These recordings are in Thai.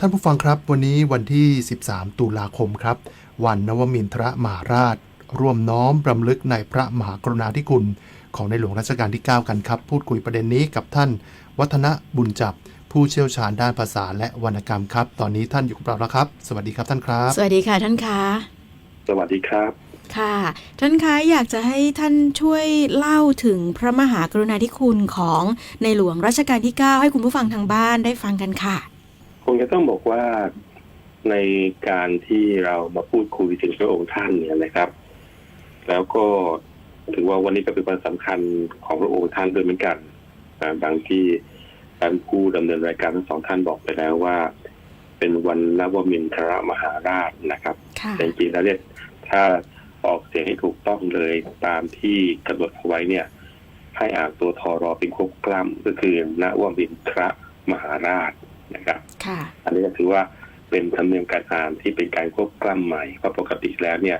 ท่านผู้ฟังครับวันนี้วันที่ 13 ตุลาคมครับ วันนวมินทรมหาราช ร่วมน้อมรำลึกในพระมหากรุณาธิคุณ ของในหลวงรัชกาลที่ 9 กันครับ พูดคุยประเด็นนี้กับท่าน วัฒนบุญจับ ผู้เชี่ยวชาญด้านภาษาและวรรณกรรมครับ ตอนนี้ท่านอยู่กับเราแล้วครับ สวัสดีครับท่านครับ สวัสดีค่ะท่านคะสวัสดีครับ ค่ะ ท่านคะอยากจะให้ท่านช่วยเล่าถึงพระมหากรุณาธิคุณของในหลวงรัชกาลที่ 9 ให้คุณผู้ฟังทางบ้านได้ฟังกันค่ะค งจะต้องบอกว่าในการที่เรามาพูดคุยถึงพระองค์ท่านเนี่ยนะครับ แล้วก็ถือว่าวันนี้ก็เป็นวันสำคัญของพระองค์ท่านด้วยเหมือนกันอ่าดังที่ท่านผู้ดำเนินรายการทั้งสองท่านบอกไปแล้วว่า เป็นวันนวมินทรมหาราชนะครับค่ะแต่จริงๆแล้วเนี่ยถ้าออกเสียงให้ถูกต้องเลยตามที่กำหนดเอาไว้เนี่ย ให้อ่านตัวทอรอเป็นควบกล้ำก็คือ นวมินทรมหาราชนะครับ ค่ะอันนี้ก็ถือว่าเป็นธรรมเนียมการอ่านที่เป็นการควบกล้ำใหม่เพราะปกติแล้วเนี่ย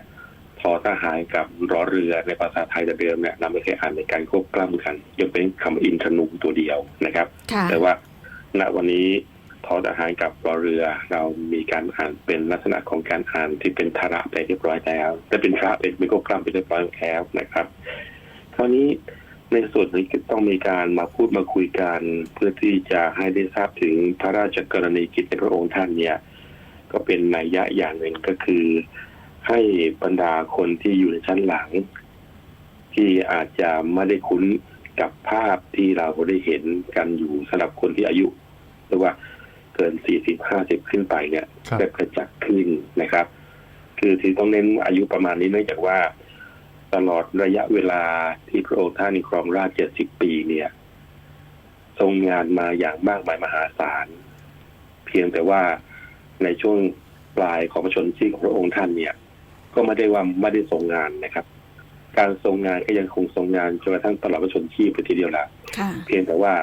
ทอทหารกับรอเรือในภาษาไทยแต่เดิมเนี่ยเราไม่เคยอ่านในการควบกล้ำกันยกเป็นคำว่าอินทนูตัวเดียวนะครับค่ะแต่ว่าณวันนี้ทอทหารกับรอเรือ เรามีการอ่านเป็นลักษณะของการอ่านที่เป็นทาระไปเรียบร้อยแล้วแต่เป็นพระเป็นเป็นควบกล้ำไปเรียบร้อยแล้วนะครับคราวนี้ ในส่วนนี้ก็ต้องมีการมาพูดมาคุยกันเพื่อที่จะให้ได้ทราบถึงพระราชกรณียกิจในพระองค์ท่านเนี่ย ก็เป็นนัยยะอย่างหนึ่งก็คือ ให้บรรดาคนที่อยู่ในชั้นหลัง ที่อาจจะไม่ได้คุ้นกับภาพที่เราได้เห็นกันอยู่สำหรับคนที่อายุหรือว่าเกินสี่สิบห้าสิบขึ้นไปเนี่ยครับได้ประจักษ์ขึ้นนะครับ คือที่ต้องเน้นอายุประมาณนี้เนื่องจากว่า ตลอดระยะเวลาที่พระองค์ท่านครองราชย์เจ็ดสิบปีเนี่ย ทรงงานมาอย่างมากมายมหาศาล เพียงแต่ว่าในช่วงปลายของพระชนม์ชีพของพระองค์ท่านเนี่ย ก็ไม่ได้ว่าไม่ได้ทรงงานนะครับ การทรงงานก็ยังคงทรงงานจนกระทั่งตลอดพระชนม์ชีพไปทีเดียวละค่ะเพียงแต่ว่า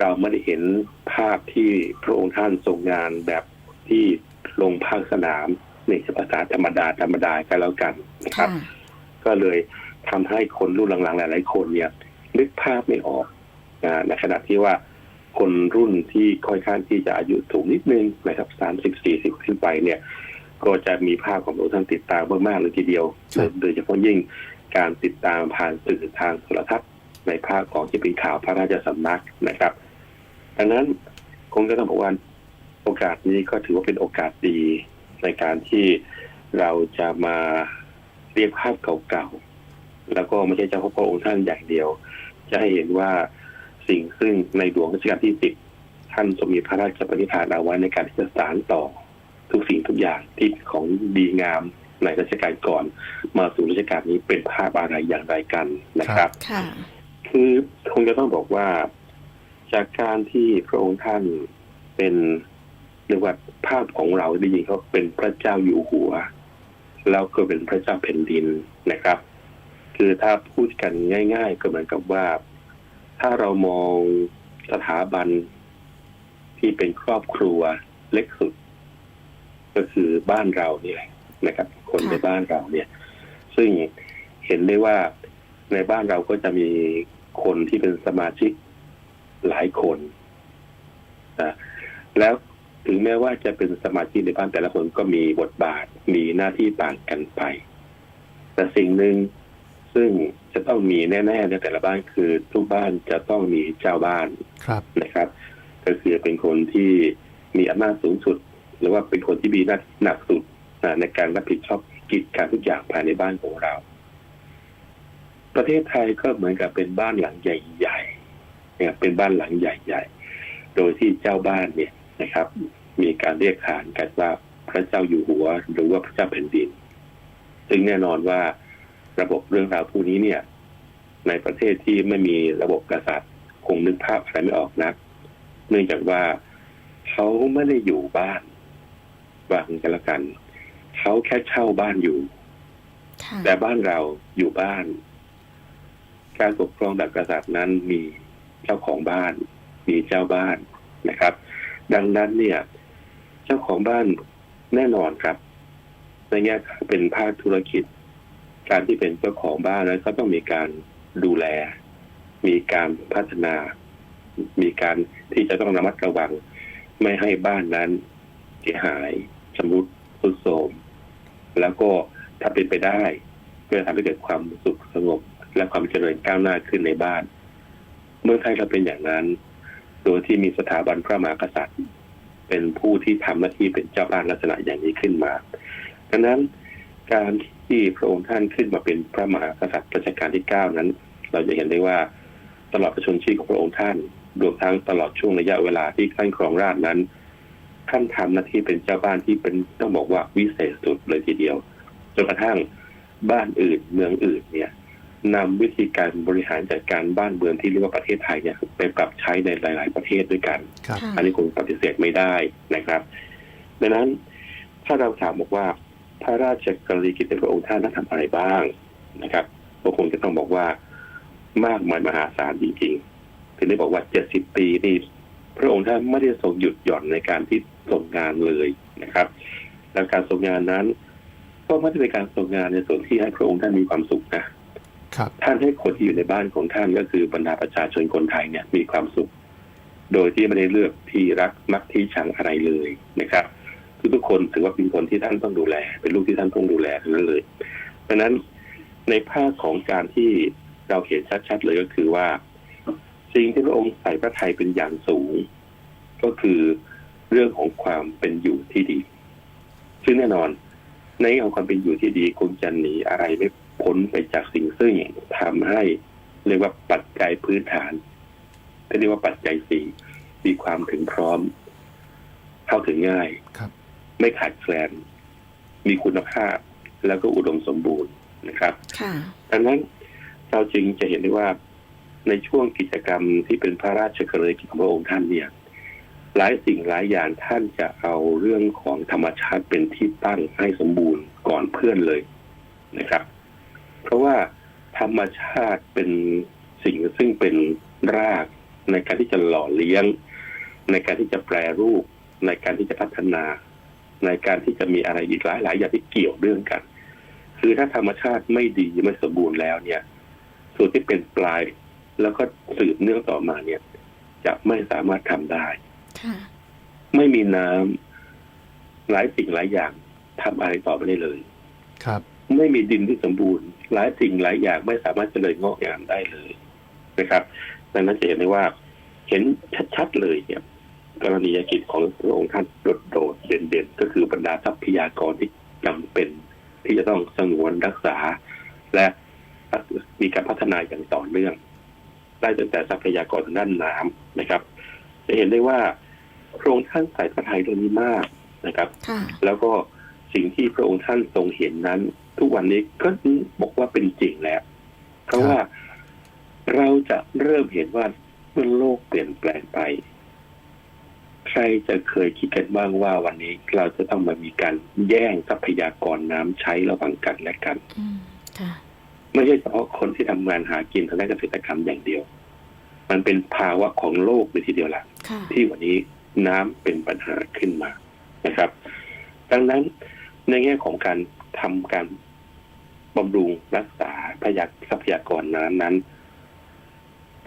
เราไม่ได้เห็นภาพที่พระองค์ท่านทรงงานแบบที่ลงภาคสนามในภาษาธรรมดาธรรมดากันแล้วกันนะครับค่ะ ก็เลยทำให้คนรุ่นหลังๆ หลายๆคนเนี่ยนึกภาพไม่ออกนะในขณะที่ว่าคนรุ่นที่ค่อยข้างที่จะอายุสูงนิดนึงนะครับสามสิบสี่สิบขึ้นไปเนี่ย ก็จะมีภาพของพระองค์ท่านติดตามมากๆเลยทีเดียว โดยเฉพาะยิ่งการติดตามผ่านสื่อทางโทรทัศน์ในภาคของที่เป็นข่าวพระราชสำนักนะครับ ดังนั้นคงจะต้องบอกว่าโอกาสนี้ก็ถือว่าเป็นโอกาสดีในการที่เราจะมา เรียกภาพเก่าๆ แล้วก็ไม่ใช่เฉพาะพระองค์ท่านอย่างเดียว จะให้เห็นว่าสิ่งซึ่งในหลวงรัชกาลที่สิบท่านทรงมีพระราชปณิธานเอาไว้ในการที่จะสานต่อ ทุกสิ่งทุกอย่างที่ของดีงามในรัชกาลก่อน มาสู่รัชกาลนี้เป็นภาพอะไรอย่างไรกันนะครับค่ะคือคงจะต้องบอกว่า จากการที่พระองค์ท่านเป็นเรียกว่าภาพของเราได้ยินเขาเป็นพระเจ้าอยู่หัว แล้วก็เป็นพระเจ้าแผ่นดินนะครับ คือถ้าพูดกันง่าย ๆ ก็เหมือนกับว่า ถ้าเรามองสถาบันที่เป็นครอบครัวเล็กสุด ก็คือบ้านเรานี่แหละนะครับ คนในบ้านเราเนี่ย ซึ่งเห็นได้ว่าในบ้านเราก็จะมีคนที่เป็นสมาชิกหลายคนนะแล้ว ถึงแม้ว่าจะเป็นสมาชิกในบ้านแต่ละคนก็มีบทบาทมีหน้าที่ต่างกันไป แต่สิ่งหนึ่งซึ่งจะต้องมีแน่ๆในแต่ละบ้านคือทุกบ้านจะต้องมีเจ้าบ้านครับนะครับ ก็คือเป็นคนที่มีอำนาจสูงสุด หรือว่าเป็นคนที่มีหน้าที่หนักสุดนะในการรับผิดชอบกิจการทุกอย่างภายในบ้านของเรา ประเทศไทยก็เหมือนกับเป็นบ้านหลังใหญ่ๆเนี่ยเป็นบ้านหลังใหญ่ ๆ โดยที่เจ้าบ้านเนี่ย นะครับ มีการเรียกขานกันว่าพระเจ้าอยู่หัว หรือว่าพระเจ้าแผ่นดิน ซึ่งแน่นอนว่าระบบเรื่องราวพวกนี้เนี่ย ในประเทศที่ไม่มีระบบกษัตริย์ คงนึกภาพอะไรไม่ออกนัก เนื่องจากว่าเขาไม่ได้อยู่บ้านวางกันละกันเขาแค่เช่าบ้านอยู่ค่ะแต่บ้านเราอยู่บ้าน การปกครองแบบกษัตริย์นั้นมีเจ้าของบ้าน มีเจ้าบ้านนะครับ ดังนั้นเนี่ย เจ้าของบ้านแน่นอนครับ ในแง่เป็นภาคธุรกิจ การที่เป็นเจ้าของบ้านนั้นก็ต้องมีการดูแล มีการพัฒนา มีการที่จะต้องระมัดระวัง ไม่ให้บ้านนั้นเสียหายชำรุดทรุดโทรมแล้วก็ถ้าเป็นไปได้ก็จะทำให้เกิดความสุขสงบ และความเจริญก้าวหน้าขึ้นในบ้าน เมืองไทยเราเป็นอย่างนั้น โดยที่มีสถาบันพระมหากษัตริย์ เป็นผู้ที่ทำหน้าที่เป็นเจ้าบ้านลักษณะอย่างนี้ขึ้นมาดังนั้นการที่พระองค์ท่านขึ้นมาเป็นพระมหากษัตริย์รัชกาลที่เก้านั้น เราจะเห็นได้ว่าตลอดประชนชีพของพระองค์ท่านรวมทั้งตลอดช่วงระยะเวลาที่ท่านครองราชนั้นท่านทำหน้าที่เป็นเจ้าบ้านที่เป็นต้องบอกว่าวิเศษสุดเลยทีเดียวจนกระทั่งบ้านอื่นเมืองอื่นเนี่ย นำวิธีการบริหารจัดการบ้านเมืองที่เรียกว่าประเทศไทยเนี่ยไปปรับใช้ในหลาย ๆ ประเทศด้วยกันครับค่ะอันนี้คงปฏิเสธไม่ได้นะครับ ดังนั้นถ้าเราถามบอกว่าพระราชกรณียกิจในพระองค์ท่านนั้นทำอะไรบ้างนะครับก็คงจะต้องบอกว่ามากมายมหาศาลจริงๆถึงได้บอกว่า70ปีนี่พระองค์ท่านไม่ได้ทรงหยุดหย่อนในการที่ทรงงานเลยนะครับ และการทรงงานนั้น ก็ไม่ได้เป็นการทรงงานในส่วนที่ให้พระองค์ท่านมีความสุขนะครับ ท่านให้คนที่อยู่ในบ้านของท่านก็คือบรรดาประชาชนคนไทยเนี่ยมีความสุข โดยที่ไม่ได้เลือกที่รักมักที่ชังอะไรเลยนะครับคือทุกคนถือว่าเป็นคนที่ท่านต้องดูแล เป็นลูกที่ท่านต้องดูแลทั้งนั้นเลยดังนั้นในภาคของการที่เราเห็นชัดๆเลยก็คือว่าสิ่งที่พระองค์ใส่พระไทยเป็นอย่างสูง ก็คือเรื่องของความเป็นอยู่ที่ดี ซึ่งแน่นอน ในแง่ของความเป็นอยู่ที่ดีคงจะหนีอะไรไม่ พ้นไปจากสิ่งซึ่งทำให้เรียกว่าปัจจัยพื้นฐานที่เรียกว่าปัจจัยสี่มีความถึงพร้อม เข้าถึงง่ายครับ ไม่ขาดแคลนมีคุณภาพแล้วก็อุดมสมบูรณ์นะครับค่ะดังนั้นเราจึงจะเห็นได้ว่าในช่วงกิจกรรมที่เป็นพระราชกรณียกิจของพระองค์ท่านเนี่ย หลายสิ่งหลายอย่างท่านจะเอาเรื่องของธรรมชาติเป็นที่ตั้งให้สมบูรณ์ก่อนเพื่อนเลยนะครับ เพราะว่าธรรมชาติเป็นสิ่งซึ่งเป็นรากในการที่จะหล่อเลี้ยง ในการที่จะแปรรูป ในการที่จะพัฒนา ในการที่จะมีอะไรอีกหลายหลายๆอย่างที่เกี่ยวเรื่องกัน คือถ้าธรรมชาติไม่ดีไม่สมบูรณ์แล้วเนี่ย ส่วนที่เป็นปลายแล้วก็สืบเนื่องต่อมาเนี่ย จะไม่สามารถทำได้ค่ะไม่มีน้ำหลายสิ่งหลายอย่างทำอะไรต่อไปได้เลย ครับ ไม่มีดินที่สมบูรณ์ หลายสิ่งหลายอย่างไม่สามารถเจริญงอกงามได้เลยนะครับ ดังนั้นจะเห็นได้ว่าเห็นชัดๆเลยเนี่ยกรณียกิจของพระองค์ท่านโดดๆเด่นๆ ก็คือบรรดาทรัพยากรที่จำเป็นที่จะต้องสงวนรักษา และมีการพัฒนาอย่างต่อเนื่อง ได้ตั้งแต่ทรัพยากรทางด้านน้ำนะครับ จะเห็นได้ว่าพระองค์ท่านใส่พระทัยเรื่องนี้มากนะครับค่ะแล้วก็สิ่งที่พระองค์ท่านทรงเห็นนั้น ทุกวันนี้ก็บอกว่าเป็นจริงแล้ว เพราะว่าเราจะเริ่มเห็นว่าเมื่อโลกเปลี่ยนแปลงไป ใครจะเคยคิดกันบ้างว่าวันนี้เราจะต้องมามีการแย่งทรัพยากรน้ำใช้ระหว่างกันและกันอืมค่ะไม่ใช่เฉพาะคนที่ทำงานหากินทางด้านเกษตรกรรมอย่างเดียว มันเป็นภาวะของโลกเลยทีเดียวแหละค่ะ ที่วันนี้น้ำเป็นปัญหาขึ้นมานะครับ ดังนั้นในแง่ของการทำการ บำรุงรักษาพยาทรัพยากรน้ำนั้น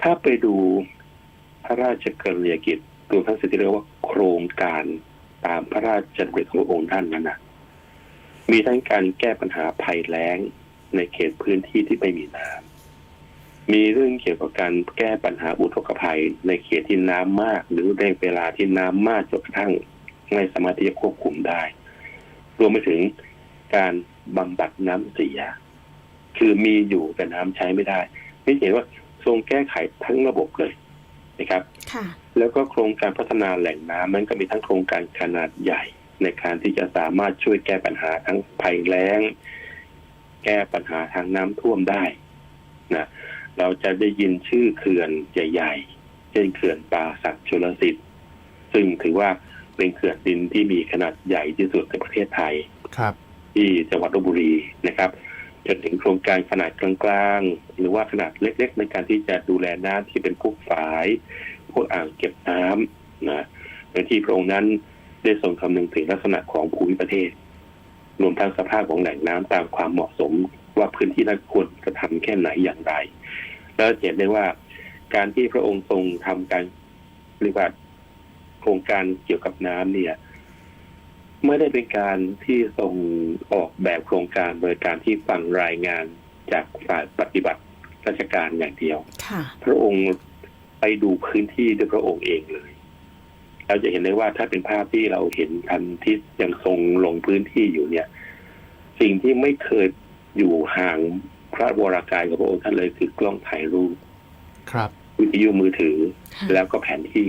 ถ้าไปดูพระราชกรณียกิจรวมทั้งสิ่งที่เรียกว่าโครงการตามพระราชดำริของพระองค์ท่านนั้นนะมีทั้งการแก้ปัญหาภัยแล้งในเขตพื้นที่ที่ไม่มีน้ำมีเรื่องเกี่ยวกับการแก้ปัญหาอุทกภัย ในเขตที่น้ำมาก หรือในเวลาที่น้ำมากจนกระทั่งไม่สามารถที่จะควบคุมได้ รวมไปถึงการ บำบัดน้ำเสีย คือมีอยู่แต่น้ำใช้ไม่ได้นี่เห็นว่าทรงแก้ไขทั้งระบบเลยนะครับค่ะแล้วก็โครงการพัฒนาแหล่งน้ำนั้นก็มีทั้งโครงการขนาดใหญ่ ในการที่จะสามารถช่วยแก้ปัญหาทั้งภัยแล้ง แก้ปัญหาทางน้ำท่วมได้นะเราจะได้ยินชื่อเขื่อนใหญ่ๆ เช่นเขื่อนป่าสักชลสิทธิ์ ซึ่งถือว่าเป็นเขื่อนดินที่มีขนาดใหญ่ที่สุดในประเทศไทย ครับ ที่จังหวัดลบบุรีนะครับจนถึงโครงการขนาดกลางๆ หรือว่าขนาดเล็ก ๆ ในการที่จะดูแลน้ำที่เป็นพวกฝาย พวกอ่างเก็บน้ำนะโดยที่พระองค์นั้นได้ทรงคำนึงถึงลักษณะของภูมิประเทศ รวมทั้งสภาพของแหล่งน้ำตามความเหมาะสม ว่าพื้นที่นั้นควรจะทำแค่ไหนอย่างไร แล้วเห็นได้ว่าการที่พระองค์ทรงทำการเรียกว่าโครงการเกี่ยวกับน้ำเนี่ย ไม่ได้เป็นการที่ทรงออกแบบโครงการโดยการที่ฟังรายงานจากฝ่ายปฏิบัติราชการอย่างเดียวค่ะพระองค์ไปดูพื้นที่ด้วยพระองค์เองเลย เราจะเห็นได้ว่าถ้าเป็นภาพที่เราเห็นทันที่ยังทรงลงพื้นที่อยู่เนี่ย สิ่งที่ไม่เคยอยู่ห่างพระวรากายกับพระองค์ท่านเลยคือกล้องถ่ายรูป ครับวิทยุมือถือค่ะแล้วก็แผนที่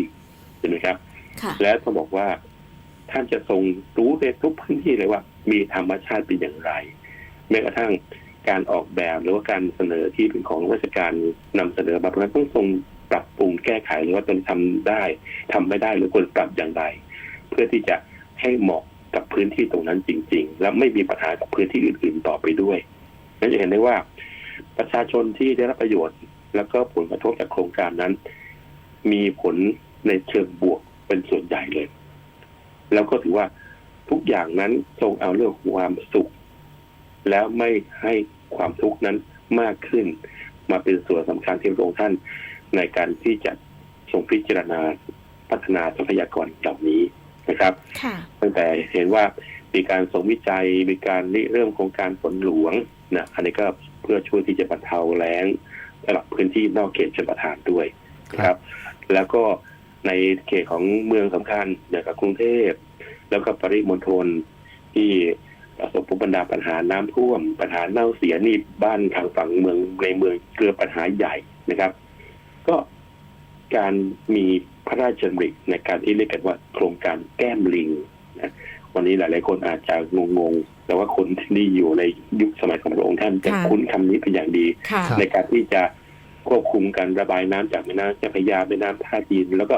เห็นไหมครับค่ะและต้องบอกว่า ท่านจะทรงรู้ในทุกพื้นที่เลยว่า มีธรรมชาติเป็นอย่างไร แม้กระทั่งการออกแบบหรือว่าการเสนอที่เป็นของราชการนำเสนอมาเพราะนั้นต้องทรงปรับปรุงแก้ไขหรือว่าตนทำได้ทำไม่ได้หรือควรปรับอย่างไร เพื่อที่จะให้เหมาะกับพื้นที่ตรงนั้นจริง ๆ และไม่มีปัญหากับพื้นที่อื่น ๆ ต่อไปด้วยนั่นจะเห็นได้ว่าประชาชนที่ได้รับประโยชน์ แล้วก็ผลกระทบจากโครงการนั้น มีผลในเชิงบวกเป็นส่วนใหญ่เลย แล้วก็ถือว่าทุกอย่างนั้นทรงเอาเรื่องความสุข แล้วไม่ให้ความทุกข์นั้นมากขึ้น มาเป็นส่วนสำคัญที่พระองค์ท่านในการที่จะทรงพิจารณาพัฒนาทรัพยากรเหล่านี้นะครับค่ะตั้งแต่เห็นว่ามีการส่งวิจัยมีการริเริ่มโครงการฝนหลวงนะอันนี้ก็เพื่อช่วยที่จะบรรเทาแล้งสำหรับพื้นที่นอกเขตชลประทานด้วยนะครับ แล้วก็ ในเขตของเมืองสำคัญอย่างกับกรุงเทพ แล้วก็ปริมณฑลที่ประสบพบปัญหาปัญหาน้ำท่วม ปัญหาเน่าเสียนี่บ้านทางฝั่งเมืองในเมืองเกิดปัญหาใหญ่นะครับ ก็การมีพระราชดำริในการที่เรียกกันว่าโครงการแก้มลิงนะวันนี้หลาย ๆ คนอาจจะงงๆ แต่ว่าคนที่อยู่ในยุคสมัยของพระองค์ท่านจะค่ะคุ้นคำนี้เป็นอย่างดีค่ะครับในการที่จะควบคุมการระบายน้ำจากแม่น้ำเจ้าพระยาแม่น้ำท่าจีนแล้วก็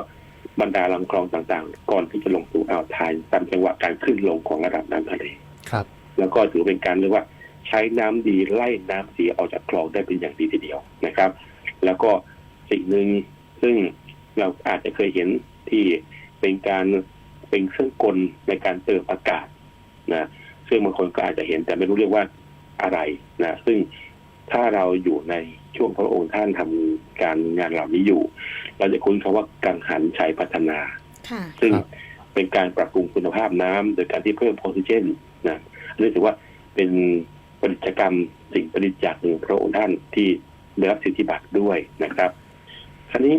บรรดาลำคลองต่างๆ ก่อนที่จะลงสู่อ่าวไทยตามจังหวะการขึ้นลงของระดับน้ำทะเลครับ แล้วก็ถือเป็นการเรียกว่าใช้น้ำดีไล่น้ำเสียออกจากคลองได้เป็นอย่างดีทีเดียวนะครับ แล้วก็สิ่งหนึ่งซึ่งเราอาจจะเคยเห็นที่เป็นการเป็นเครื่องกลในการเติมอากาศนะซึ่งบางคนก็อาจจะเห็นแต่ไม่รู้เรียกว่าอะไรนะซึ่ง ถ้าเราอยู่ในช่วงพระองค์ท่านทำการงานเหล่านี้อยู่ เราจะคุ้นคำว่ากังหันชัยพัฒนาค่ะซึ่งครับเป็นการปรับปรุงคุณภาพน้ำโดยการที่เพิ่มออกซิเจนนะอันนี้ถือว่าเป็นปฏิจกรรมสิ่งประดิษฐ์จากหนึ่งพระองค์ท่านที่ได้รับสิทธิบัตรด้วยนะครับคราวนี้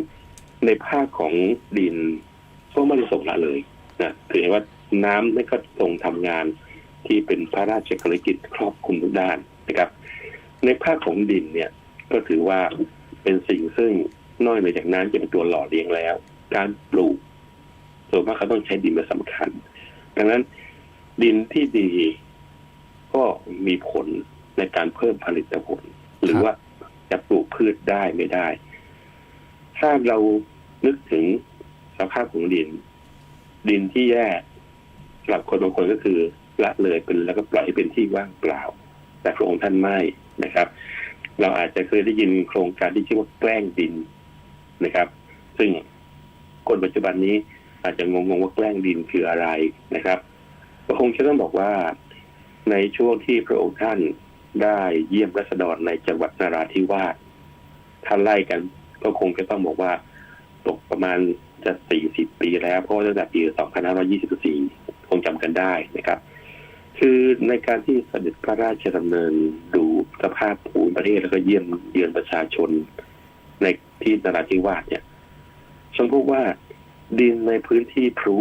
ในภาคของดินก็ไม่ได้ส่งละเลยนะถือว่าน้ำนี่ก็ทรงทำงานที่เป็นพระราชกฤกิจครอบคลุมทุกด้านนะครับ ในภาคของดินเนี่ยก็ถือว่าเป็นสิ่งซึ่งนอกเหนือจากนั้นจะเป็นตัวหล่อเลี้ยงแล้ว การปลูกส่วนมากเขาต้องใช้ดินเป็นสำคัญ ดังนั้นดินที่ดีก็มีผลในการเพิ่มผลิตผล หรือว่าจะปลูกพืชได้ไม่ได้ ถ้าเรานึกถึงสภาพของดิน ดินที่แย่สำหรับคนบางคนก็คือละเลยเป็นแล้วก็ปล่อยให้เป็นที่ว่างเปล่า แต่พระองค์ท่านไม่นะครับ เราอาจจะเคยได้ยินโครงการที่ชื่อว่าแกล้งดินนะครับ ซึ่งคนปัจจุบันนี้อาจจะงงๆว่าแกล้งดินคืออะไรนะครับก็คงจะต้องบอกว่าในช่วงที่พระองค์ท่านได้เยี่ยมรัษฎรในจังหวัดนาราธิวาสถ้านไล่กันก็คงจะต้องบอกว่าตกประมาณจะ 40 ปีแล้ว เพราะตั้งแต่ปี 2524 คงจำกันได้นะครับ คือในการที่เสด็จพระราชดำเนินดูสภาพภูมิประเทศแล้วก็เยี่ยมเยือนประชาชน ในที่นราธิวาสเนี่ยทรงพบว่าดินในพื้นที่พรุ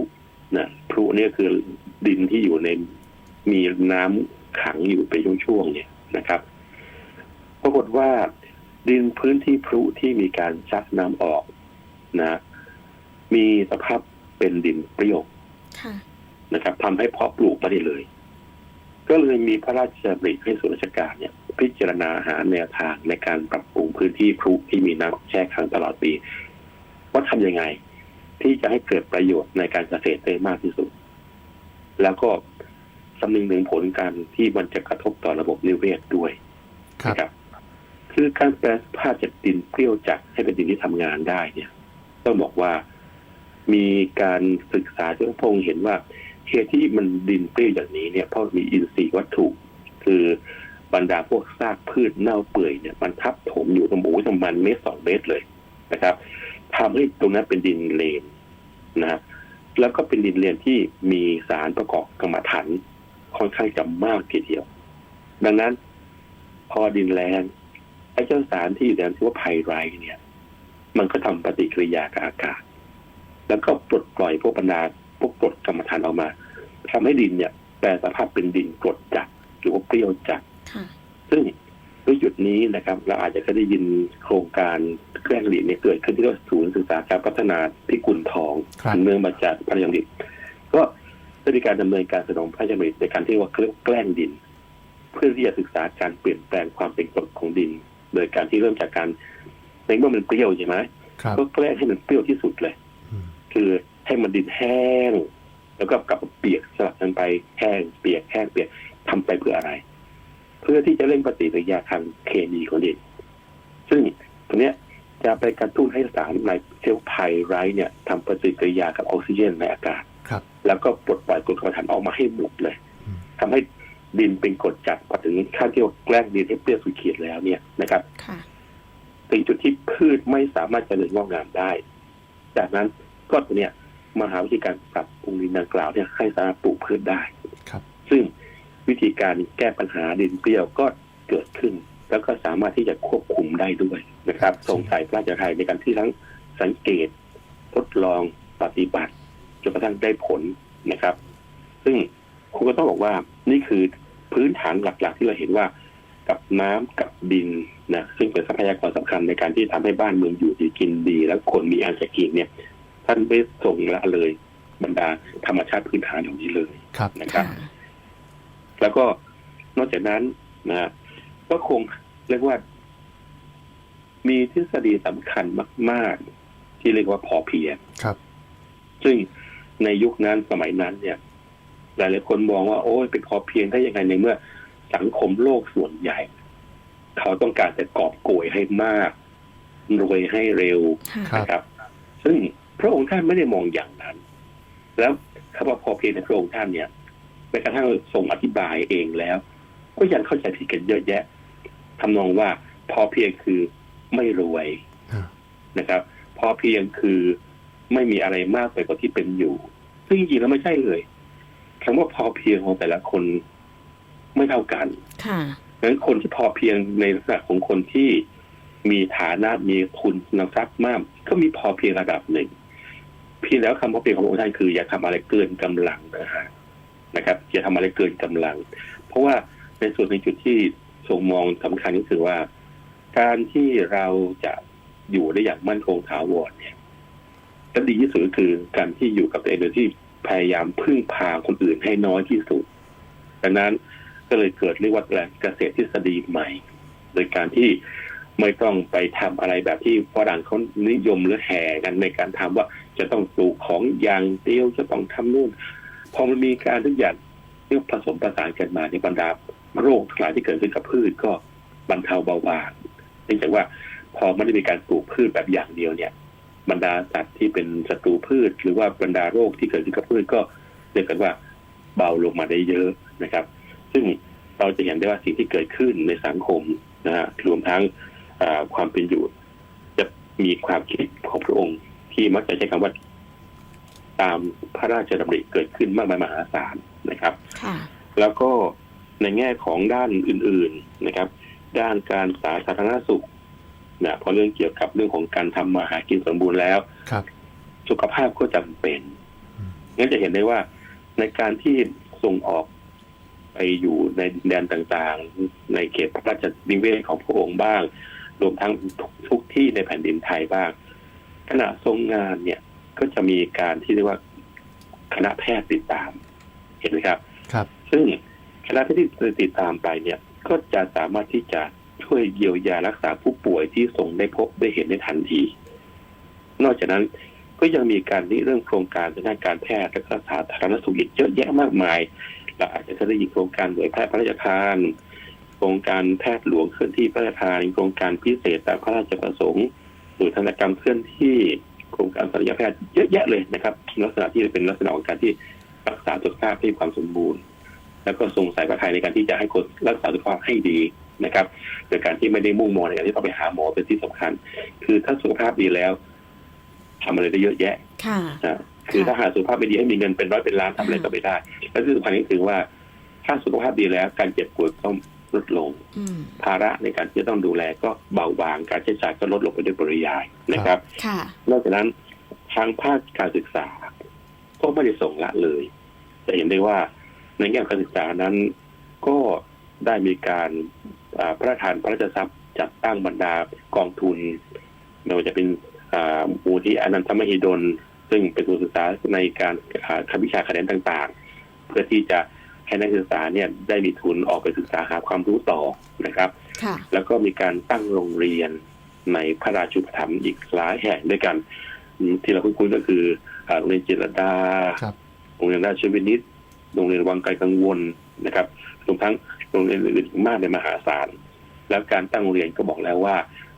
นะพรุเนี่ยคือดินที่อยู่ในมีน้ำขังอยู่เป็นช่วงๆเนี่ยนะครับปรากฏว่าดินพื้นที่พรุที่มีการซักน้ำออกนะ มีสภาพเป็นดินเปรี้ยวค่ะนะครับทำให้เพาะปลูกไม่ได้เลย ก็เลยมีพระราชดำริให้ส่วนราชการเนี่ยพิจารณาหาแนวทางในการปรับปรุงพื้นที่พรุที่มีน้ำแช่ค้างตลอดปีว่าทำยังไง ที่จะให้เกิดประโยชน์ในการเกษตรได้มากที่สุด แล้วก็คำนึงถึงผลการที่มันจะกระทบต่อระบบนิเวศด้วยครับนะครับ คือการแปลสภาพจากดินเปรี้ยวจัดให้เป็นดินที่ทำงานได้เนี่ย ต้องบอกว่ามีการศึกษาจนพงเห็นว่า เหตุที่มันดินเปรี้ยวอย่างนี้เนี่ยเพราะมีอินทรีย์วัตถุ คือบรรดาพวกซากพืชเน่าเปื่อยเนี่ยมันทับถมอยู่ตรงหมูประมาณเมตรสองเมตรเลยนะครับทำให้ตรงนั้นเป็นดินเลนนะแล้วก็เป็นดินเลนที่มีสารประกอบกรรมฐานค่อนข้างจะมากทีเดียว ดังนั้น พอดินแรงไอ้เจ้าสารที่อยู่ในนั้นที่ว่าไพไรเนี่ย มันก็ทำปฏิกิริยากับอากาศ แล้วก็ปลดปล่อยพวกบรรดา พวกกรดกรรมฐานออกมาทำให้ดินเนี่ย แปลสภาพเป็นดินกรดจัดหรือว่าเปรี้ยวจัดค่ะซึ่งด้วยจุดนี้นะครับ เราอาจจะเคยได้ยินโครงการแกล้งหลีดเนี่ยเกิดขึ้นที่เรียกว่าศูนย์ศึกษาการพัฒนาพิกุลทองครับเนื่องมาจากพระราชดำริก็ได้มีการดำเนินการสนองพระราชดำริในการที่ว่าเครื่องแกล้งดิน เพื่อที่จะศึกษาการเปลี่ยนแปลงความเป็นกรดของดิน โดยการที่เริ่มจากการในเมื่อมันเปรี้ยวใช่ไหมครับก็แกล้งให้มันเปรี้ยวที่สุดเลยอืมคือ ให้มันดินแห้ง แล้วก็กลับมาเปียกสลับกันไปแห้งเปียกแห้งเปียกทำไปเพื่ออะไร เพื่อที่จะเร่งปฏิกิริยาทางเคมีของดินซึ่งตรงเนี้ยจะไปกระตุ้นให้สารในเซลล์ไพไรท์เนี่ยทำปฏิกิริยากับออกซิเจนในอากาศครับ แล้วก็ปลดปล่อยกรดกรรมฐานออกมาให้หมดเลยอืมทำให้ดินเป็นกรดจัดพอถึงขั้นที่ว่าแกล้งดินให้เปรี้ยวสุดขีดแล้วเนี่ยนะครับค่ะเป็นจุดที่พืชไม่สามารถเจริญงอกงามได้ จากนั้นก็ตัวเนี้ย มหาวิธีการปรับปรุงดินดังกล่าวเนี่ยให้สามารถปลูกพืชได้ครับ ซึ่งวิธีการแก้ปัญหาดินเปรี้ยวก็เกิดขึ้น แล้วก็สามารถที่จะควบคุมได้ด้วยนะครับทรงใส่พระราชทานในการที่ทั้งสังเกต ทดลองปฏิบัติจนกระทั่งได้ผลนะครับ ซึ่งคุณก็ต้องบอกว่านี่คือพื้นฐานหลักๆ ที่เราเห็นว่ากับน้ำกับดินนะซึ่งเป็นทรัพยากรสำคัญในการที่ทำให้บ้านเมืองอยู่ดีกินดี แล้วคนมีอันจะกินเนี่ย ท่านไม่ส่งละเลยบรรดาธรรมชาติพื้นฐานอย่างนี้เลยครับนะครับค่ะแล้วก็นอกจากนั้นนะก็คงเรียกว่า มีทฤษฎีสำคัญมาก ๆ ที่เรียกว่าพอเพียงครับ ซึ่งในยุคนั้นสมัยนั้น เนี่ยหลายๆคนมองว่า โอ้ยเป็นพอเพียงได้ยังไงในเมื่อ สังคมโลกส่วนใหญ่ เขาต้องการจะกอบโกยให้มาก รวยให้เร็วค่ะครับนะครับ ซึ่ง พระองค์ท่านไม่ได้มองอย่างนั้น แล้วคำว่าพอเพียงในพระองค์ท่านเนี่ยแม้กระทั่งทรงอธิบายเองแล้ว ก็ยังเข้าใจผิดกันเยอะแยะทำนองว่าพอเพียงคือไม่รวยอ่านะครับ พอเพียงคือไม่มีอะไรมากไปกว่าที่เป็นอยู่ ซึ่งจริงๆแล้วไม่ใช่เลยคำว่าพอเพียงของแต่ละคนไม่เท่ากัน ค่ะดังนั้นคนที่พอเพียงในลักษณะของคนที่มีฐานะมีคุณทรัพย์มาก ก็มีพอเพียงระดับหนึ่ง เพียงแล้วคำพอเพียงของพระองค์ท่านคืออย่าทำอะไรเกินกำลังนะฮะนะครับ อย่าทำอะไรเกินกำลัง เพราะว่าในส่วนในจุดที่ทรงมองสำคัญก็คือว่า การที่เราจะอยู่ได้อย่างมั่นคงถาวรเนี่ยก็ดีที่สุดก็คือการที่อยู่กับตัวเองโดยที่พยายามพึ่งพาคนอื่นให้น้อยที่สุด ดังนั้นก็เลยเกิดเรียกว่าแปลงเกษตรทฤษฎีใหม่ โดยการที่ไม่ต้องไปทำอะไรแบบที่ฝรั่งเขานิยมหรือแห่กันในการทำว่า จะต้องปลูกของอย่างเดียวจะต้องทำนู่นพอมันมีการทุกอย่างเรียกผสมประสานกันมาในบรรดาโรคหลายที่เกิดขึ้นกับพืชก็บรรเทาเบาบางเนื่องจากว่าพอไม่ได้มีการปลูกพืชแบบอย่างเดียวเนี่ย บรรดาสัตว์ที่เป็นศัตรูพืช หรือว่าบรรดาโรคที่เกิดขึ้นกับพืชก็เรียกกันว่าเบาลงมาได้เยอะนะครับ ซึ่งเราจะเห็นได้ว่าสิ่งที่เกิดขึ้นในสังคมนะฮะรวมทั้งความเป็นอยู่ จะมีความคิดของพระองค์ ที่มักจะใช้คำว่า ตามพระราชดำริเกิดขึ้นมากมายมหาศาลนะครับค่ะแล้วก็ในแง่ของด้านอื่น ๆนะครับ ด้านการสาธารณสุขนะพอเรื่องเกี่ยวกับเรื่องของการทำมาหากินสมบูรณ์แล้วครับ สุขภาพก็จำเป็นอืมงั้นจะเห็นได้ว่าในการที่ส่งออกไปอยู่ในดินแดนต่างๆ ในเขตพระราชนิเวศของพระองค์บ้าง รวมทั้งทุกทุกที่ในแผ่นดินไทยบ้าง ขณะทรงงานเนี่ยก็จะมีการที่เรียกว่าคณะแพทย์ติดตาม เห็นไหมครับ ครับ ซึ่งคณะแพทย์ที่ติดตามไปเนี่ย ก็จะสามารถที่จะช่วยเยียวยารักษาผู้ป่วยที่ทรงได้พบได้เห็นได้ทันที นอกจากนั้นก็ยังมีการริเรื่องโครงการทางด้านการแพทย์และก็สาธารณสุขอีกเยอะแยะมากมายเราอาจจะเคยได้ยินโครงการหน่วยแพทย์พระราชทานโครงการแพทย์หลวงเคลื่อนที่พระราชทานโครงการพิเศษตามพระราชประสงค์ หรือธนกรรมเคลื่อนที่โครงการศัลยแพทย์เยอะแยะเลยนะครับ ลักษณะที่เป็นลักษณะของการที่รักษาสุขภาพให้ความสมบูรณ์ แล้วก็ทรงสายพระทัยในการที่จะให้คนรักษาสุขภาพให้ดีนะครับโดยการที่ไม่ได้มุ่งมองในการที่ต้องไปหาหมอเป็นที่สำคัญ คือถ้าสุขภาพดีแล้วทำอะไรได้เยอะแยะค่ะนะคือค่ะถ้าหากสุขภาพไม่ดีให้มีเงินเป็นร้อยเป็นล้านทำอะไรก็ไม่ได้ และที่สำคัญก็คือว่าถ้าสุขภาพดีแล้ว การเจ็บป่วยต้อง ลดลงอืมภาระในการที่จะต้องดูแลก็เบาบางการใช้จ่ายก็ลดลงไปด้วยปริยายนะครับค่ะนอกจากนั้นทางภาคการศึกษา ก็ไม่ได้ส่งละเลย จะเห็นได้ว่าในแง่การศึกษานั้น ก็ได้มีการอ่าพระราชทานพระราชทรัพย์จัดตั้งบรรดากองทุนไม่ว่าจะเป็นอ่ามูลที่อนันทมหิดลซึ่งเป็นทุนศึกษาในการอ่าทำวิชาคะแนนต่าง ๆ เพื่อที่จะ ให้นักศึกษาเนี่ยได้มีทุนออกไปศึกษาหาความรู้ต่อนะครับค่ะแล้วก็มีการตั้งโรงเรียนในพระราชูปถัมภ์อีกหลายแห่งด้วยกันอืมที่เราคุ้นๆก็คืออ่าโรงเรียนจิตรลดาครับโรงเรียนราชวินิตโรงเรียนวังไกลกังวลนะครับรวมทั้งโรงเรียนอื่นๆอีกมากในมหาศาลแล้วการตั้งโรงเรียนก็บอกแล้วว่า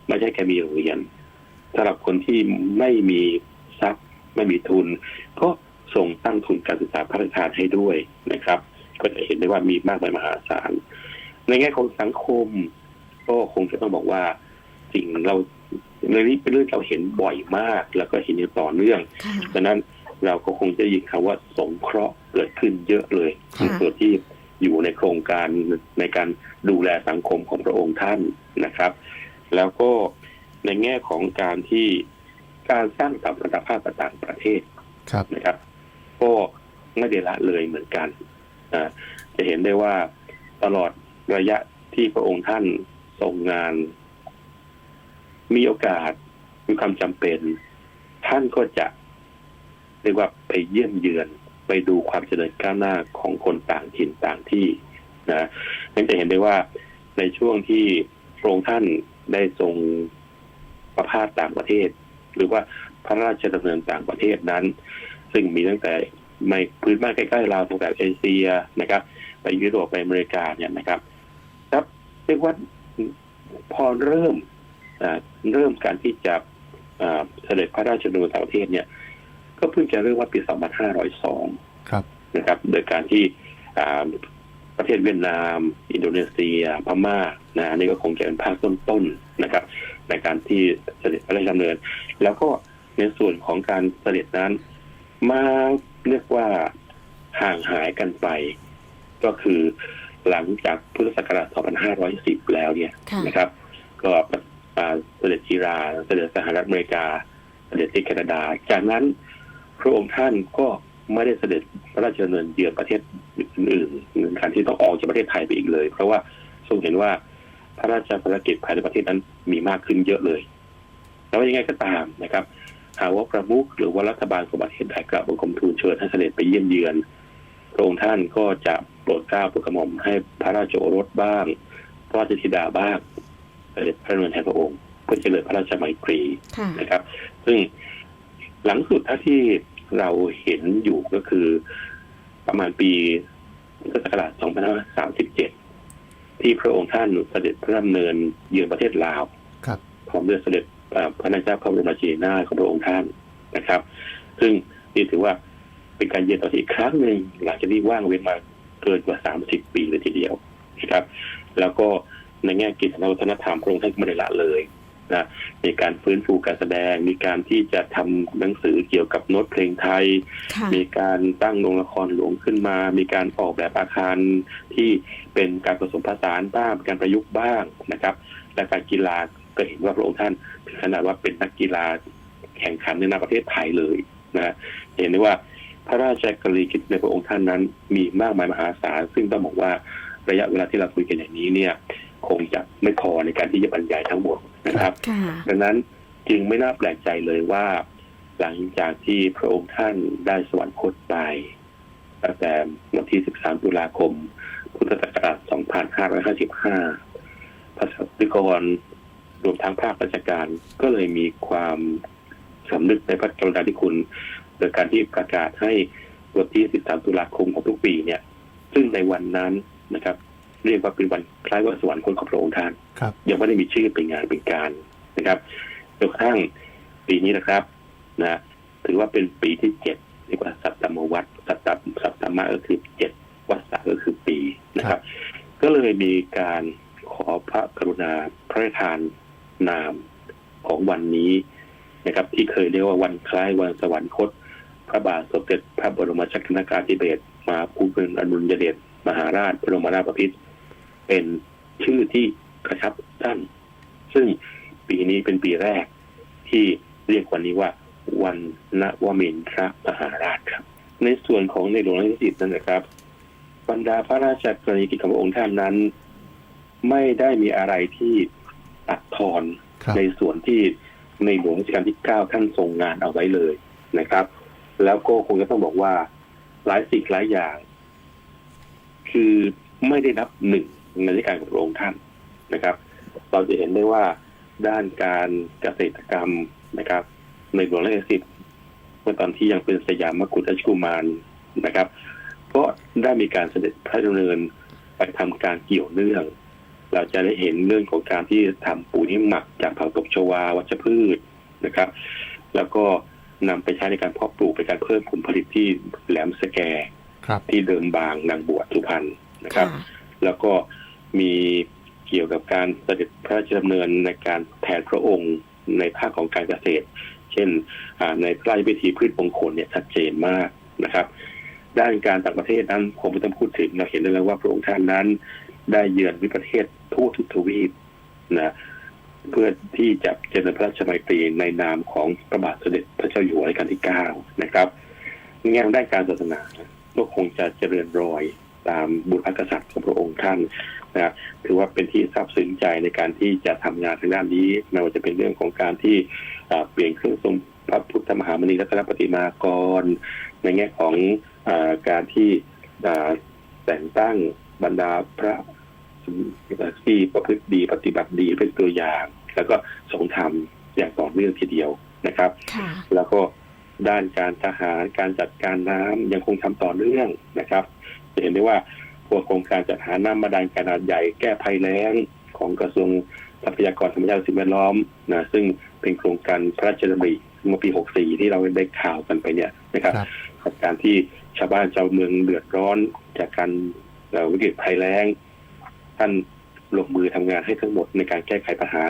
ไม่ใช่แค่มีโรงเรียนสำหรับคนที่ไม่มีทรัพย์ไม่มีทุน ก็ส่งตั้งทุนการศึกษาพระราชทานให้ด้วยนะครับ ก็จะเห็นได้ว่ามีมากมายมหาศาล ในแง่ของสังคม ก็คงจะต้องบอกว่าสิ่งเราเรื่องนี้เป็นเรื่องเราเห็นบ่อยมาก แล้วก็เห็นอย่างต่อเนื่องค่ะดังนั้นเราก็คงจะยินคำว่าสงเคราะห์เกิดขึ้นเยอะเลยค่ะในส่วนที่อยู่ในโครงการในการดูแลสังคมของพระองค์ท่านนะครับ แล้วก็ในแง่ของการที่การสร้างสัมพันธภาพกับต่างประเทศครับนะครับ ก็ไม่ได้ละเลยเหมือนกันอ่า จะเห็นได้ว่าตลอดระยะที่พระองค์ท่านทรงงาน มีโอกาสมีความจำเป็น ท่านก็จะเรียกว่าไปเยี่ยมเยือนไปดูความเจริญก้าวหน้าของคนต่างถิ่นต่างที่นะนั่นจะเห็นได้ว่าในช่วงที่พระองค์ท่านได้ทรงประพาสต่างประเทศ หรือว่าพระราชดำเนินต่างประเทศนั้น ซึ่งมีตั้งแต่ ในพื้นบ้านใกล้ๆเราตั้งแต่เอเชียนะครับ ไปยุโรปไปอเมริกาเนี่ยนะครับ ครับเรียกว่าพอเริ่มอ่าเริ่มการที่จะอ่าเสด็จพระราชดำเนินต่างประเทศเนี่ย ก็เพิ่งจะเริ่มว่าปี 2502 ครับนะครับ โดยการที่อ่าประเทศเวียดนาม อินโดนีเซีย พม่านะอันนี่ก็คงจะเป็นภาคต้นๆนะครับ ในการที่เสด็จพระราชดำเนิน แล้วก็ในส่วนของการเสด็จนั้น มาเรียกว่าห่างหายกันไป ก็คือหลังจากพุทธศักราช 2510 แล้วเนี่ยค่ะนะครับ ก็อ่าเสด็จจีราเสด็จสหรัฐอเมริกา เสด็จที่แคนาดา จากนั้นพระองค์ท่านก็ไม่ได้เสด็จพระราชดำเนินเยือนประเทศอื่นๆเหมือนการที่ต้องออกจากประเทศไทยไปอีกเลย เพราะว่าทรงเห็นว่าพระราชภารกิจภายในประเทศนั้นมีมากขึ้นเยอะเลย แล้วยังไงก็ตามนะครับหากว่าประมุขหรือว่ารัฐบาลของประเทศไทยกราบบังคมทูลเชิญให้เสด็จไปเยี่ยมเยือนพระองค์ท่านก็จะโปรดเกล้าโปรดกระหม่อมให้พระราชโอรสบ้างพระราชธิดาบ้างเสด็จพระดำเนินแทนพระองค์เพื่อเจริญพระราชมัยตรีค่ะนะครับ ซึ่งหลังสุดถ้าที่เราเห็นอยู่ก็คือประมาณปีพุทธศักราช2537 ที่พระองค์ท่านเสด็จพระดำเนินเยือนประเทศลาวครับพร้อมด้วยเสด็จเอ่อ พระนางเจ้าพระบรมราชินีนาถของพระองค์ท่านนะครับ ซึ่งนี่ถือว่าเป็นการเยือนต่อที่อีกครั้งหนึ่งหลังจากที่ว่างเว้นมาเกินกว่า 30 ปีเลยทีเดียวนะครับ แล้วก็ในแง่กิจวัฒนธรรมพระองค์ท่านก็ไม่ได้ละเลยนะมีการฟื้นฟูการแสดง มีการที่จะทำหนังสือเกี่ยวกับโน้ตเพลงไทยค่ะมีการตั้งโรงละครหลวงขึ้นมา มีการออกแบบอาคารที่เป็นการผสมผสานบ้างเป็นการประยุกต์บ้างนะครับ และการกีฬา ก็เห็นว่าพระองค์ท่านถึงขนาดว่าเป็นนักกีฬาแข่งขันในนาประเทศไทยเลยนะฮะเห็นได้ว่าพระราชกรณียกิจในพระองค์ท่านนั้นมีมากมายมหาศาลซึ่งต้องบอกว่าระยะเวลาที่เราคุยกันอย่างนี้เนี่ย คงจะไม่พอในการที่จะบรรยายทั้งหมดนะครับค่ะดังนั้นจึงไม่น่าแปลกใจเลยว่า หลังจากที่พระองค์ท่านได้สวรรคตไปตั้งแต่วันที่ 13 ตุลาคม พุทธศักราช 2555ประชาธิกร รวมทั้งภาคราชการก็เลยมีความสำนึกในพระกรุณาธิคุณโดยการที่ประกาศให้วันที่ 13 ตุลาคมของทุกปีเนี่ย ซึ่งในวันนั้นนะครับ เรียกว่าเป็นวันคล้ายวันสวรรคตของพระองค์ท่านครับยังไม่ได้มีชื่อเป็นงานเป็นการนะครับจนกระทั่งปีนี้นะครับนะถือว่าเป็นปีที่เจ็ดเรียกว่าสัตตมวัตสัตตมสัตตมะก็คือเจ็ดวัฏฏะก็คือปีนะครับ ก็เลยมีการขอพระกรุณาพระราชทาน นามของวันนี้นะครับ ที่เคยเรียกว่าวันคล้ายวันสวรรคต พระบาทสมเด็จพระบรมชนกาธิเบศรมาภูมิพลอดุลยเดชมหาราชบรมนาถบพิตรเป็นชื่อที่กระชับสั้น ซึ่งปีนี้เป็นปีแรกที่เรียกวันนี้ว่าวันนวมินทรมหาราชครับ ในส่วนของในหลวงรัชกาลที่สิบนั้นนะครับ บรรดาพระราชกรณียกิจของพระองค์ท่านนั้น ไม่ได้มีอะไรที่ ตัดทอนครับในส่วนที่ในหลวงรัชกาลที่เก้าท่านทรงงานเอาไว้เลยนะครับ แล้วก็คงจะต้องบอกว่าหลายสิ่งหลายอย่าง คือไม่ได้นับหนึ่งในราชการของพระองค์ท่านนะครับ เราจะเห็นได้ว่าด้านการเกษตรกรรมนะครับ ในหลวงรัชกาลที่สิบเมื่อตอนที่ยังเป็นสยามกุฎราชกุมารนะครับ ก็ได้มีการเสด็จพระดำเนินไปทำการเกี่ยวเนื่อง เราจะได้เห็นเรื่องของการที่ทำปุ๋ยหมักจากผักตบชวาวัชพืชนะครับ แล้วก็นำไปใช้ในการเพาะปลูกเป็นการเพิ่มผลผลิตที่แหลมสแกครับที่เดิมบางนางบวชสุพรรณนะครับค่ะแล้วก็มีเกี่ยวกับการเสด็จพระราชดำเนินในการแทนพระองค์ในภาคของการเกษตร เช่นอ่าในพระราชพิธีพืชมงคลเนี่ยชัดเจนมากนะครับ ด้านการต่างประเทศนั้นคงไม่ต้องพูดถึงเราเห็นได้แล้วว่าพระองค์ท่านนั้น ได้เยือนวิประเทศทั่วทุกทวีปนะเพื่อที่จะเจริญพระราชมัยตรีในนามของพระบาทสมเด็จพระเจ้าอยู่หัวรัชกาลที่เก้านะครับแง่ด้านการศาสนาก็คงจะเจริญรอยตามบุตรกษัตริย์ของพระองค์ท่านนะถือว่าเป็นที่ซาบซึ้งใจในการที่จะทำงานทางด้านนี้ไม่ว่าจะเป็นเรื่องของการที่เปลี่ยนเครื่องทรงพระพุทธมหามณีรัตนปฏิมากร ในแง่ของอการที่แต่งตั้ง บรรดาพระที่ประพฤติดีปฏิบัติดีเป็นตัวอย่าง แล้วก็ทรงธรรมอย่างต่อเนื่องทีเดียวนะครับค่ะแล้วก็ด้านการทหารการจัดการน้ำยังคงทำต่อเนื่องนะครับ จะเห็นได้ว่าพวกโครงการจัดหาน้ำบาดาลขนาดใหญ่แก้ภัยแล้งของกระทรวงทรัพยากรธรรมชาติและสิ่งแวดล้อมนะซึ่งเป็นโครงการพระราชดำริเมื่อปี 64 ที่เราได้ข่าวกันไปเนี่ยนะครับครับกับการที่ชาวบ้านชาวเมืองเดือดร้อนจากการเอ่อ วิกฤตภัยแล้ง ท่านลงมือทำงานให้ทั้งหมดในการแก้ไขปัญหา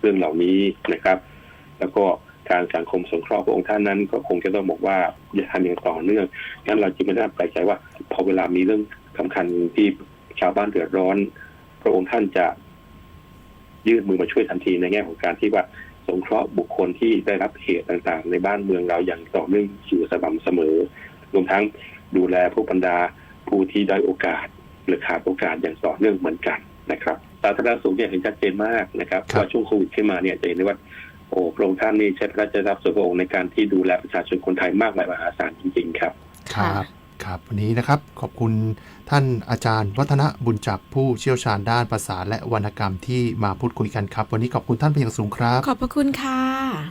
เรื่องเหล่านี้นะครับ แล้วก็การสังคมสงเคราะห์พระองค์ท่านนั้น ก็คงจะต้องบอกว่าอย่าทำอย่างต่อเนื่องงั้นเราจึงไม่ได้แปลกใจว่า พอเวลามีเรื่องสำคัญที่ชาวบ้านเดือดร้อน พระองค์ท่านจะยื่นมือมาช่วยทันทีในแง่ของการที่ว่าสงเคราะห์บุคคลที่ได้รับเหตุต่างๆ ในบ้านเมืองเราอย่างต่อเนื่องอยู่สม่ำเสมอ รวมทั้งดูแลผู้บรรดา ผู้ที่ได้อยโอกาสหรือขาดโอกาสอย่างต่อเนื่องเหมือนกันนะครับสาธารณสุขเนี่ยเห็นชัดเจนมากนะครับครับว่าช่วงโควิดขึ้นมาเนี่ยจะเห็นได้ว่าโอ้พระองค์ท่านนี่ใช้พระราชรับส่วนพระองค์ในการที่ดูแลประชาชนคนไทยมากมายมหาศาลจริง ๆ ครับ ครับครับวันนี้นะครับขอบคุณท่านอาจารย์ วัฒนบุญจับผู้เชี่ยวชาญด้านภาษาและวรรณกรรมที่มาพูดคุยกันครับ วันนี้ขอบคุณท่านเป็นอย่างสูงครับ ขอบพระคุณค่ะ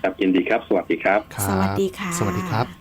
ครับยินดีครับ สวัสดีครับครับสวัสดีค่ะ สวัสดีครับ